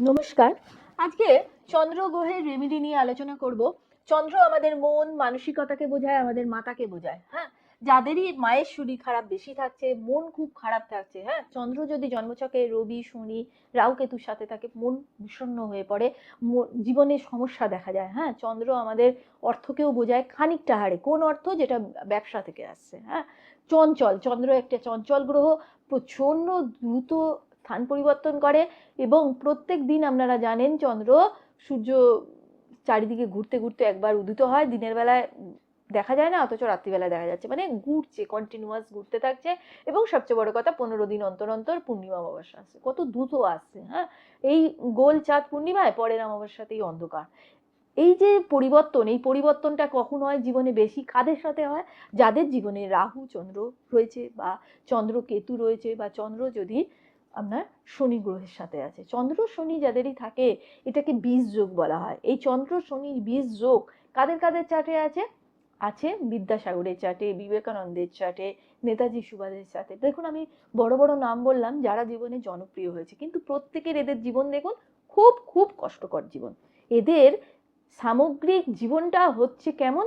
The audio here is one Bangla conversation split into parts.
নমস্কার। আজকে চন্দ্র গ্রহের রেমেডি নিয়ে আলোচনা করব। চন্দ্র আমাদের মন, মানসিকতাকে বোঝায়, আমাদের মাতাকে বোঝায় হ্যাঁ? যাদেরই মায়ের শরীর খারাপ বেশি থাকছে, মন খুব খারাপ থাকছে হ্যাঁ? চন্দ্র যদি জন্মচকে রবি, শনি, রাহু কেতুর সাথে থাকে, মন বিষণ্ণ হয়ে পড়ে জীবনে সমস্যা দেখা যায় হ্যাঁ? চন্দ্র আমাদের অর্থকেও বোঝায় খানিকটা হারে। কোন অর্থ? যেটা ব্যবসা থেকে আসছে হ্যাঁ? চঞ্চল, চন্দ্র একটা চঞ্চল গ্রহ, প্রচণ্ড দ্রুত স্থান পরিবর্তন করে এবং প্রত্যেক দিন আপনারা জানেন চন্দ্র সূর্য চারিদিকে ঘুরতে ঘুরতে একবার উদিত হয়। দিনের বেলায় দেখা যায় না, অথচ রাত্রিবেলায় দেখা যাচ্ছে। মানে ঘুরছে কন্টিনিউয়াস ঘুরতে থাকছে এবং সবচেয়ে বড় কথা পনেরো দিন অন্তর অন্তর পূর্ণিমা অমাবস্যা আসছে। কত দ্রুত আসছে হ্যাঁ? এই গোল চাঁদ পূর্ণিমায় পরের অমাবস্যাতেই অন্ধকার। এই যে পরিবর্তন, এই পরিবর্তনটা কখন হয়? জীবনে বেশি কাদের সাথে হয়? যাদের জীবনে রাহু, চন্দ্র রয়েছে বা চন্দ্র কেতু রয়েছে বা চন্দ্র যদি আপনার শনি গ্রহের সাথে আছে। চন্দ্র, শনি যাদেরই থাকে, এটাকে বীজ যোগ বলা হয়। এই চন্দ্র, শনি বীজ যোগ কাদের কাদের চার্টে আছে? আছে বিদ্যাসাগরের চার্টে, বিবেকানন্দের চার্টে, নেতাজি সুভাষের চার্টে। দেখুন, আমি বড় বড় নাম বললাম, যারা জীবনে জনপ্রিয় হয়েছে। কিন্তু প্রত্যেকের এদের জীবন দেখুন, খুব খুব কষ্টকর জীবন। এদের সামগ্রিক জীবনটা হচ্ছে কেমন?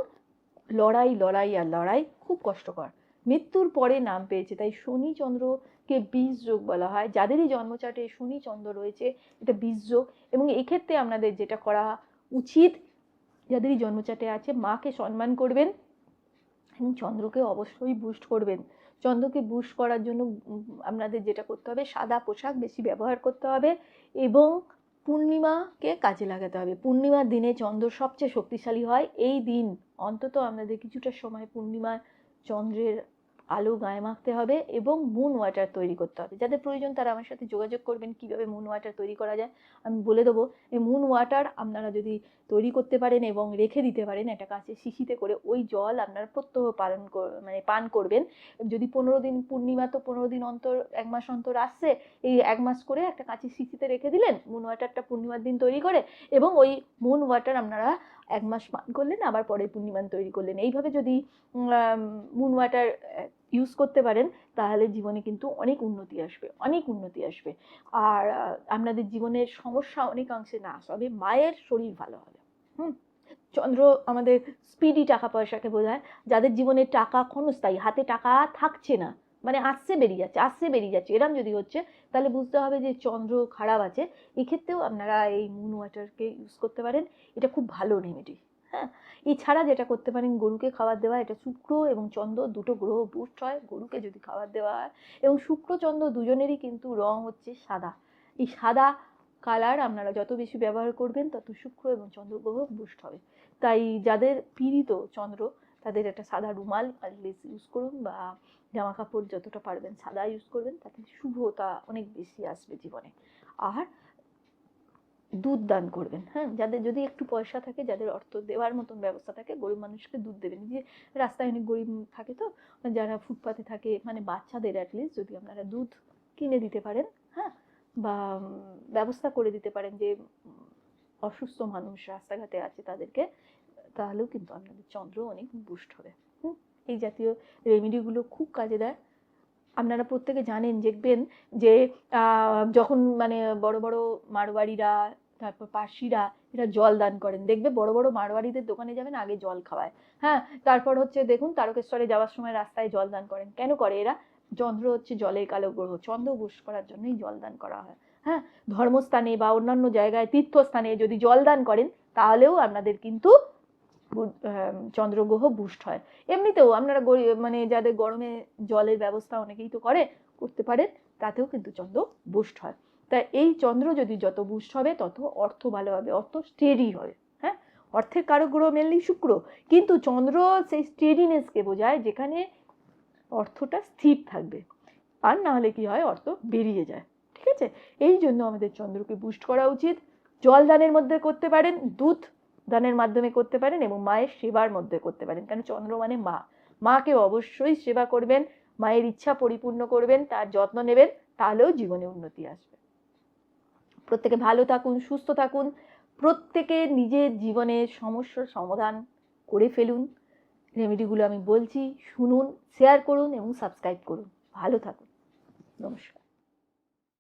লড়াই লড়াই আর লড়াই খুব কষ্টকর। মৃত্যুর পরে নাম পেয়েছে। তাই শনি চন্দ্রকে বীজ যোগ বলা হয়। যাদেরই জন্মচাটে শনি চন্দ্র রয়েছে, এটা বীজ যোগ। এবং এক্ষেত্রে আপনাদের যেটা করা উচিত, যাদেরই জন্মচাটে আছে, মাকে সম্মান করবেন এবং চন্দ্রকে অবশ্যই বুস্ট করবেন। চন্দ্রকে বুস্ট করার জন্য আপনাদের যেটা করতে হবে, সাদা পোশাক বেশি ব্যবহার করতে হবে এবং পূর্ণিমাকে কাজে লাগাতে হবে। পূর্ণিমার দিনে চন্দ্র সবচেয়ে শক্তিশালী হয়। এই দিন অন্তত আপনাদের কিছুটা সময় পূর্ণিমা চন্দ্রের আলো গায়ে মাখতে হবে এবং মুন ওয়াটার তৈরি করতে হবে। যাদের প্রয়োজন তারা আমার সাথে যোগাযোগ করবেন, কীভাবে মুন ওয়াটার তৈরি করা যায়। আমি বলে দেবো, এই মুন ওয়াটার আপনারা যদি তৈরি করতে পারেন এবং রেখে দিতে পারেন, একটা কাছে শিশিতে করে ওই জল আপনারা প্রত্যহ পালন মানে পান করবেন। যদি পনেরো দিন পূর্ণিমা তো পনেরো দিন অন্তর, এক মাস অন্তর আসছে, এই এক মাস করে একটা কাছে শিশিতে রেখে দিলেন মুন ওয়াটারটা পূর্ণিমার দিন তৈরি করে এবং ওই মুন ওয়াটার আপনারা এক মাস পান করলেন, আবার পরে পূর্ণিমান তৈরি করলেন। এইভাবে যদি মুন ওয়াটার ইউজ করতে পারেন, তাহলে জীবনে কিন্তু অনেক উন্নতি আসবে, অনেক উন্নতি আসবে। আর আপনাদের জীবনের সমস্যা অনেকাংশে নাশ হবে মায়ের শরীর ভালো হবে। হুম? চন্দ্র আমাদের স্পিডি টাকা পয়সাকে বোঝায়। যাদের জীবনে টাকা ক্ষণস্থায়ী হাতে টাকা থাকছে না মানে আসছে, বেরিয়ে যাচ্ছে, আসছে, বেরিয়ে যাচ্ছে। এরম যদি হচ্ছে, তাহলে বুঝতে হবে যে চন্দ্র খারাপ আছে। এক্ষেত্রেও আপনারা এই মুন ওয়াটারকে ইউজ করতে পারেন। এটা খুব ভালো রেমেডি হ্যাঁ? এছাড়া যেটা করতে পারেন, গরুকে খাবার দেওয়া, এটা শুক্র এবং চন্দ্র দুটো গ্রহ বুস্ট হয়। গরুকে যদি খাবার দেওয়া হয়, এবং শুক্র, চন্দ্র দুজনেরই কিন্তু রং হচ্ছে সাদা। এই সাদা কালার আপনারা যত বেশি ব্যবহার করবেন, তত শুক্র এবং চন্দ্র গ্রহ বুস্ট হবে। তাই যাদের পীড়িত চন্দ্র তাদের একটা সাদা রুমাল অ্যাটলিস্ট ইউজ করুন বা জামা কাপড় যতটা পারবেন সাদা ইউজ করবেন, তাতে শুভতা অনেক বেশি আসবে জীবনে। আর দুধ দান করবেন হ্যাঁ? যাদের যদি একটু পয়সা থাকে, যাদের অর্থ দেওয়ার মতন ব্যবস্থা থাকে, গরিব মানুষকে দুধ দেবেন। যে রাস্তায় অনেক গরিব থাকে তো, যারা ফুটপাতে থাকে মানে বাচ্চাদের অ্যাটলিস্ট যদি আপনারা দুধ কিনে দিতে পারেন হ্যাঁ? বা ব্যবস্থা করে দিতে পারেন যে, অসুস্থ মানুষ রাস্তাঘাটে আছে তাদেরকে তাহলেও কিন্তু আপনাদের চন্দ্র অনেক বুস্ট হবে। এই জাতীয় রেমেডিগুলো খুব কাজে দেয়। আপনারা প্রত্যেকে জানেন, দেখবেন যে যখন মানে বড় বড় মারোয়ারিরা তারপর পার্সিরা এরা জল দান করেন। দেখবে বড় বড় মারোয়ারিদের দোকানে যাবেন, আগে জল খাওয়ায়। হ্যাঁ? তারপর হচ্ছে দেখুন, তারকেশ্বরে যাওয়ার সময় রাস্তায় জল দান করেন। কেন করে এরা? চন্দ্র হচ্ছে জলের কালো গ্রহ, চন্দ্র বুস করার জন্যই জল দান করা হয়। হ্যাঁ? ধর্মস্থানে বা অন্যান্য জায়গায় তীর্থস্থানে যদি জল দান করেন, তাহলেও আপনাদের কিন্তু চন্দ্রগ্রহ বুস্ট হয়। এমনিতেও আপনারা মানে যাদের গরমে জলের ব্যবস্থা অনেকেই তো করে, করতে পারেন, তাতেও কিন্তু চন্দ্র বুস্ট হয়। তাই এই চন্দ্র যদি যত বুস্ট হবে, তত অর্থ ভালো হবে, অর্থ স্টেডি হবে হ্যাঁ? অর্থের কারও গ্রহ মেনলি শুক্র, কিন্তু চন্দ্র সেই স্টেডিনেসকে বোঝায়, যেখানে অর্থটা স্থির থাকবে। আর না হলে কি হয়, অর্থ বেরিয়ে যায়, ঠিক আছে? এই জন্য আমাদের চন্দ্রকে বুস্ট করা উচিত। জল দানের মধ্যে করতে পারেন, দুধ দানের মাধ্যমে করতে পারেন এবং মায়ের সেবার মধ্যে করতে পারেন। কারণ চন্দ্র মানে মা। মাকে অবশ্যই সেবা করবেন, মায়ের ইচ্ছা পরিপূর্ণ করবেন, তার যত্ন নেবেন, তাহলেও জীবনে উন্নতি আসবে। প্রত্যেকে ভালো থাকুন, সুস্থ থাকুন, প্রত্যেকে নিজের জীবনের সমস্যার সমাধান করে ফেলুন। রেমেডিগুলো আমি বলছি, শুনুন শেয়ার করুন এবং সাবস্ক্রাইব করুন। ভালো থাকুন। নমস্কার।